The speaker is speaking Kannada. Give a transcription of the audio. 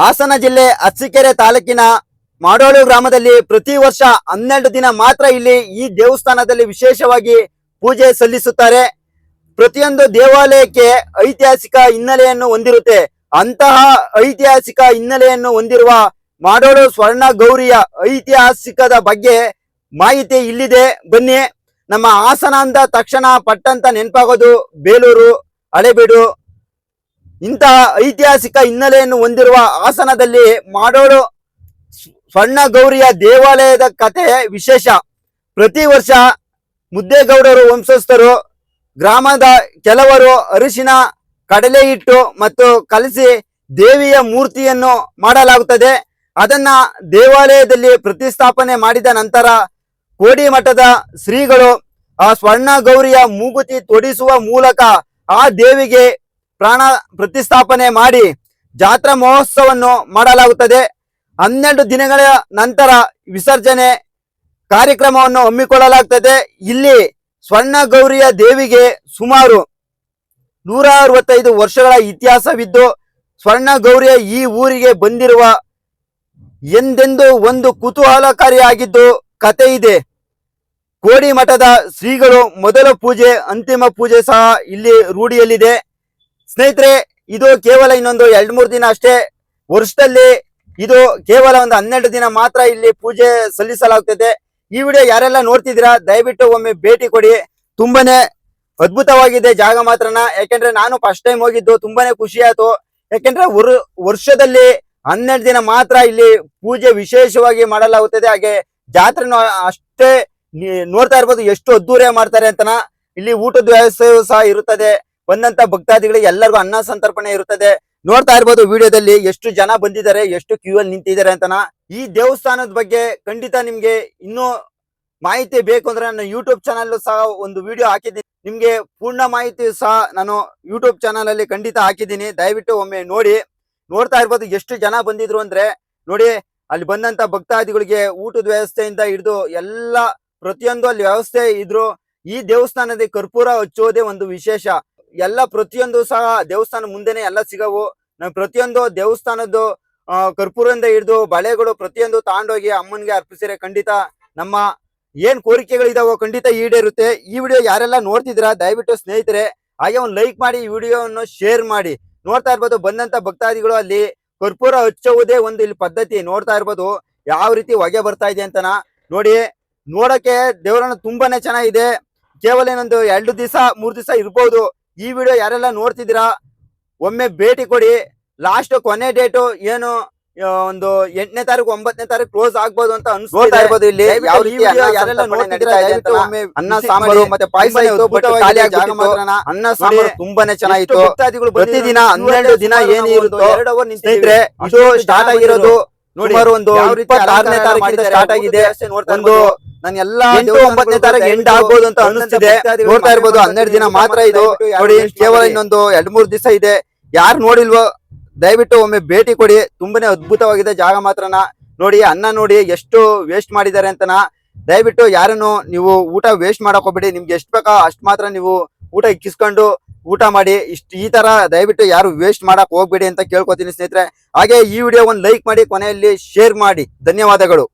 ಹಾಸನ ಜಿಲ್ಲೆ ಅರಸೀಕೆರೆ ತಾಲೂಕಿನ ಮಾಡೋಳು ಗ್ರಾಮದಲ್ಲಿ ಪ್ರತಿ ವರ್ಷ ಹನ್ನೆರಡು ದಿನ ಮಾತ್ರ ಇಲ್ಲಿ ಈ ದೇವಸ್ಥಾನದಲ್ಲಿ ವಿಶೇಷವಾಗಿ ಪೂಜೆ ಸಲ್ಲಿಸುತ್ತಾರೆ. ಪ್ರತಿಯೊಂದು ದೇವಾಲಯಕ್ಕೆ ಐತಿಹಾಸಿಕ ಹಿನ್ನೆಲೆಯನ್ನು ಹೊಂದಿರುತ್ತೆ. ಅಂತಹ ಐತಿಹಾಸಿಕ ಹಿನ್ನೆಲೆಯನ್ನು ಹೊಂದಿರುವ ಮಾಡೋಳು ಸ್ವರ್ಣ ಗೌರಿಯ ಐತಿಹಾಸಿಕದ ಬಗ್ಗೆ ಮಾಹಿತಿ ಇಲ್ಲಿದೆ. ಬನ್ನಿ, ನಮ್ಮ ಹಾಸನ ಅಂದ ತಕ್ಷಣ ಪಟ್ಟಂತ ನೆನಪಾಗೋದು ಬೇಲೂರು, ಹಳೆಬೀಡು. ಇಂತಹ ಐತಿಹಾಸಿಕ ಹಿನ್ನೆಲೆಯನ್ನು ಹೊಂದಿರುವ ಹಾಸನದಲ್ಲಿ ಮಾಡೋಡು ಸ್ವರ್ಣ ಗೌರಿಯ ದೇವಾಲಯದ ಕತೆ ವಿಶೇಷ. ಪ್ರತಿ ವರ್ಷ ಮುದ್ದೇಗೌಡರು ವಂಶಸ್ಥರು, ಗ್ರಾಮದ ಕೆಲವರು ಅರಿಶಿನ ಕಡಲೆ ಹಿಟ್ಟು ಮತ್ತು ಕಲಸಿ ದೇವಿಯ ಮೂರ್ತಿಯನ್ನು ಮಾಡಲಾಗುತ್ತದೆ. ಅದನ್ನ ದೇವಾಲಯದಲ್ಲಿ ಪ್ರತಿಷ್ಠಾಪನೆ ಮಾಡಿದ ನಂತರ ಕೋಡಿ ಮಠದ ಶ್ರೀಗಳು ಆ ಸ್ವರ್ಣ ಗೌರಿಯ ಮೂಗುತಿ ತೊಡಿಸುವ ಮೂಲಕ ಆ ದೇವಿಗೆ ಪ್ರಾಣ ಪ್ರತಿಷ್ಠಾಪನೆ ಮಾಡಿ ಜಾತ್ರಾ ಮಹೋತ್ಸವವನ್ನು ಮಾಡಲಾಗುತ್ತದೆ. ಹನ್ನೆರಡು ದಿನಗಳ ನಂತರ ವಿಸರ್ಜನೆ ಕಾರ್ಯಕ್ರಮವನ್ನು ಹಮ್ಮಿಕೊಳ್ಳಲಾಗುತ್ತದೆ ಇಲ್ಲಿ ಸ್ವರ್ಣ ಗೌರಿಯ ದೇವಿಗೆ ಸುಮಾರು ನೂರ ಅರವತ್ತೈದು ವರ್ಷಗಳ ಇತಿಹಾಸವಿದ್ದು ಸ್ವರ್ಣ ಗೌರಿಯ ಈ ಊರಿಗೆ ಬಂದಿರುವ ಎಂದೆಂದು ಒಂದು ಕುತೂಹಲಕಾರಿಯಾಗಿದ್ದು ಕತೆ ಇದೆ. ಕೋಡಿ ಮಠದ ಶ್ರೀಗಳು ಮೊದಲ ಪೂಜೆ, ಅಂತಿಮ ಪೂಜೆ ಸಹ ಇಲ್ಲಿ ರೂಢಿಯಲ್ಲಿದೆ. ಸ್ನೇಹಿತರೆ, ಇದು ಕೇವಲ ಇನ್ನೊಂದು ಎರಡ್ ಮೂರು ದಿನ ಅಷ್ಟೇ. ವರ್ಷದಲ್ಲಿ ಇದು ಕೇವಲ ಒಂದು ಹನ್ನೆರಡು ದಿನ ಮಾತ್ರ ಇಲ್ಲಿ ಪೂಜೆ ಸಲ್ಲಿಸಲಾಗ್ತದೆ. ಈ ವಿಡಿಯೋ ಯಾರೆಲ್ಲ ನೋಡ್ತಿದ್ದೀರಾ, ದಯವಿಟ್ಟು ಒಮ್ಮೆ ಭೇಟಿ ಕೊಡಿ. ತುಂಬಾನೇ ಅದ್ಭುತವಾಗಿದೆ ಜಾಗ ಮಾತ್ರನ. ಯಾಕೆಂದ್ರೆ ನಾನು ಫಸ್ಟ್ ಟೈಮ್ ಹೋಗಿದ್ದು, ತುಂಬಾನೇ ಖುಷಿ ಆಯ್ತು. ಯಾಕೆಂದ್ರೆ ವರ್ಷದಲ್ಲಿ ಹನ್ನೆರಡು ದಿನ ಮಾತ್ರ ಇಲ್ಲಿ ಪೂಜೆ ವಿಶೇಷವಾಗಿ ಮಾಡಲಾಗುತ್ತದೆ. ಹಾಗೆ ಜಾತ್ರೆನೂ ಅಷ್ಟೇ ನೋಡ್ತಾ ಇರ್ಬೋದು ಎಷ್ಟು ಅದ್ದೂರಿಯ ಮಾಡ್ತಾರೆ ಅಂತನ. ಇಲ್ಲಿ ಊಟದ ವ್ಯವಸ್ಥೆಯೂ ಸಹ ಇರುತ್ತದೆ. ಬಂದಂತ ಭಕ್ತಾದಿಗಳಿಗೆ ಎಲ್ಲರಿಗೂ ಅನ್ನ ಸಂತರ್ಪಣೆ ಇರುತ್ತದೆ. ನೋಡ್ತಾ ಇರ್ಬೋದು ವಿಡಿಯೋದಲ್ಲಿ ಎಷ್ಟು ಜನ ಬಂದಿದ್ದಾರೆ, ಎಷ್ಟು ಕ್ಯೂ ಅಲ್ಲಿ ನಿಂತಿದ್ದಾರೆ ಅಂತನ. ಈ ದೇವಸ್ಥಾನದ ಬಗ್ಗೆ ಖಂಡಿತ ನಿಮ್ಗೆ ಇನ್ನೂ ಮಾಹಿತಿ ಬೇಕು ಅಂದ್ರೆ ನನ್ನ ಯೂಟ್ಯೂಬ್ ಚಾನಲ್ ಸಹ ಒಂದು ವಿಡಿಯೋ ಹಾಕಿದ್ದೀನಿ. ನಿಮ್ಗೆ ಪೂರ್ಣ ಮಾಹಿತಿ ಸಹ ನಾನು ಯೂಟ್ಯೂಬ್ ಚಾನಲ್ ಅಲ್ಲಿ ಖಂಡಿತ ಹಾಕಿದ್ದೀನಿ. ದಯವಿಟ್ಟು ಒಮ್ಮೆ ನೋಡಿ. ನೋಡ್ತಾ ಇರ್ಬೋದು ಎಷ್ಟು ಜನ ಬಂದಿದ್ರು ಅಂದ್ರೆ ನೋಡಿ, ಅಲ್ಲಿ ಬಂದಂತ ಭಕ್ತಾದಿಗಳಿಗೆ ಊಟದ ವ್ಯವಸ್ಥೆಯಿಂದ ಹಿಡಿದು ಎಲ್ಲ ಪ್ರತಿಯೊಂದು ಅಲ್ಲಿ ವ್ಯವಸ್ಥೆ ಇದ್ರು. ಈ ದೇವಸ್ಥಾನದ ಕರ್ಪೂರ ಹಚ್ಚೋದೇ ಒಂದು ವಿಶೇಷ. ಎಲ್ಲ ಪ್ರತಿಯೊಂದು ಸಹ ದೇವಸ್ಥಾನ ಮುಂದೆನೆ ಎಲ್ಲ ಸಿಗವು. ನಾವು ಪ್ರತಿಯೊಂದು ದೇವಸ್ಥಾನದ್ದು ಕರ್ಪೂರದಿಂದ ಹಿಡಿದು ಬಳೆಗಳು ಪ್ರತಿಯೊಂದು ತಗೊಂಡೋಗಿ ಅಮ್ಮನ್ಗೆ ಅರ್ಪಿಸಿದ್ರೆ ಖಂಡಿತ ನಮ್ಮ ಏನ್ ಕೋರಿಕೆಗಳಿದಾವೋ ಖಂಡಿತ ಈಡೇರುತ್ತೆ. ಈ ವಿಡಿಯೋ ಯಾರೆಲ್ಲ ನೋಡ್ತಿದ್ರ ದಯವಿಟ್ಟು ಸ್ನೇಹಿತರೆ, ಹಾಗೆ ಒಂದು ಲೈಕ್ ಮಾಡಿ ಈ ವಿಡಿಯೋವನ್ನು ಶೇರ್ ಮಾಡಿ. ನೋಡ್ತಾ ಇರ್ಬೋದು, ಬಂದಂತ ಭಕ್ತಾದಿಗಳು ಅಲ್ಲಿ ಕರ್ಪೂರ ಹಚ್ಚುವುದೇ ಒಂದು ಇಲ್ಲಿ ಪದ್ಧತಿ. ನೋಡ್ತಾ ಇರ್ಬೋದು, ಯಾವ ರೀತಿ ಹೊಗೆ ಬರ್ತಾ ಇದೆ ಅಂತನ. ನೋಡಿ, ನೋಡಕ್ಕೆ ದೇವರನ್ನ ತುಂಬಾನೇ ಚೆನ್ನಾಗಿದೆ. ಕೇವಲ ಏನೊಂದು ಎರಡು ದಿವಸ, ಮೂರ್ ದಿವಸ ಇರ್ಬೋದು. ಈ ವಿಡಿಯೋ ಯಾರೆಲ್ಲ ನೋಡ್ತಿದ್ದೀರಾ ಒಮ್ಮೆ ಭೇಟಿ ಕೊಡಿ. ಲಾಸ್ಟ್ ಕೊನೆ ಡೇಟು ಏನು ಒಂದು ಎಂಟನೇ ತಾರೀಕು ಒಂಬತ್ತನೇ ತಾರೀಕು ಕ್ಲೋಸ್ ಆಗ್ಬೋದು ಅಂತ ಅನ್ಸ್ತಾ ಇರ್ಬೋದು ಇಲ್ಲಿ. ಯಾವ ರೀತಿ ಅನ್ನ ಯಾರೆಲ್ಲ ಸಾಂಬಾರು ಮತ್ತೆ ಪಾಯಸ ಅನ್ನ ಸಾಂಬಾರು ತುಂಬಾನೇ ಚೆನ್ನಾಗಿತ್ತು. ಪ್ರತಿದಿನ ಹನ್ನೆರಡು ದಿನ ಏನಿರುತ್ತೋ ಏನ್ ಇರುತ್ತೋ ಎರಡು. ಸ್ನೇಹಿತರೆ ಇದು ಸ್ಟಾರ್ಟ್ ಆಗಿರೋದು ನೋಡಿ, ಒಂದು ಇಪ್ಪತ್ತಾರನೇ ತಾರೀಕಿಂದ ಸ್ಟಾರ್ಟ್ ಆಗಿದೆ. ಒಂದು. ನಾನು ಎಲ್ಲಾ ಒಂಬತ್ತನೇ ತಾರೀಕು ಎಂಡ್ ಆಗ್ಬೋದು ಅಂತ ಅನಿಸ್ತಿದೆ ನೋಡ್ತಾ ಇರ್ಬೋದು ಹನ್ನೆರಡು ದಿನ ಮಾತ್ರ ಇದು. ನೋಡಿ ಕೇವಲ ಇನ್ನೊಂದು ಎರಡ್ ಮೂರ್ ದಿವಸ ಇದೆ. ಯಾರು ನೋಡಿಲ್ವೋ ದಯವಿಟ್ಟು ಒಮ್ಮೆ ಭೇಟಿ ಕೊಡಿ. ತುಂಬಾನೇ ಅದ್ಭುತವಾಗಿದೆ ಜಾಗ ಮಾತ್ರನ. ನೋಡಿ ಅನ್ನ ನೋಡಿ ಎಷ್ಟು ವೇಸ್ಟ್ ಮಾಡಿದ್ದಾರೆ ಅಂತನ. ದಯವಿಟ್ಟು ಯಾರನ್ನು ನೀವು ಊಟ ವೇಸ್ಟ್ ಮಾಡಕ್ ಹೋಗ್ಬೇಡಿ ನಿಮ್ಗೆ ಎಷ್ಟು ಬೇಕಾ ಅಷ್ಟು ಮಾತ್ರ ನೀವು ಊಟ ಇಕ್ಕಿಸ್ಕೊಂಡು ಊಟ ಮಾಡಿ. ಇಷ್ಟು ಈ ತರ ದಯವಿಟ್ಟು ಯಾರು ವೇಸ್ಟ್ ಮಾಡಕ್ ಹೋಗ್ಬೇಡಿ ಅಂತ ಕೇಳ್ಕೊತೀನಿ ಸ್ನೇಹಿತರೆ. ಹಾಗೆ ಈ ವಿಡಿಯೋ ಒಂದು ಲೈಕ್ ಮಾಡಿ ಕೊನೆಯಲ್ಲಿ ಶೇರ್ ಮಾಡಿ. ಧನ್ಯವಾದಗಳು.